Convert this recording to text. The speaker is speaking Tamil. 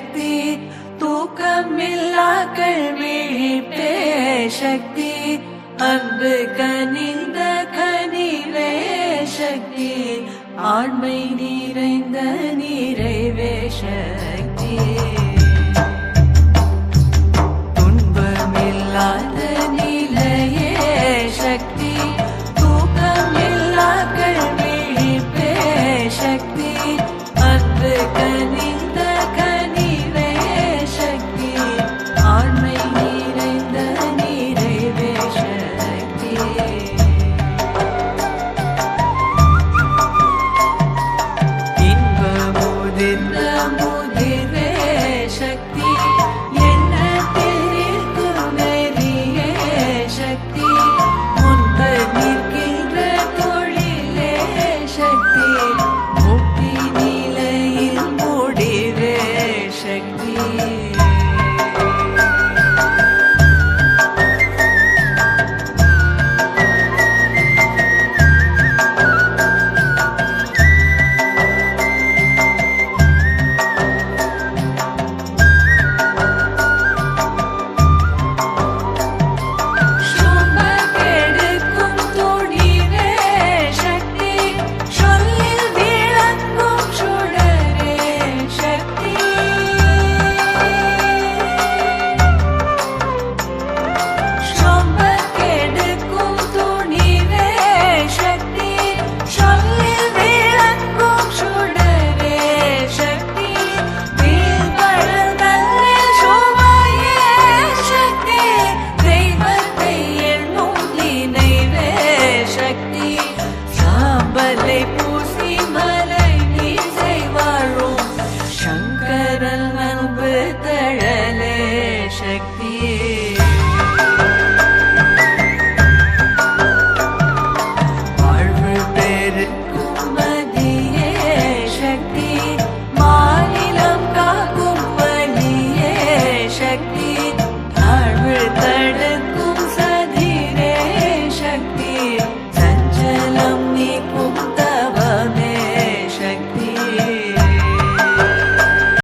சக்தி தூக்கமில்லா விழிப்பே சக்தி. அன்பு கனிந்த கனிவே சக்தி. ஆண்மை நிறைந்த நிறைவே சக்தி. Like the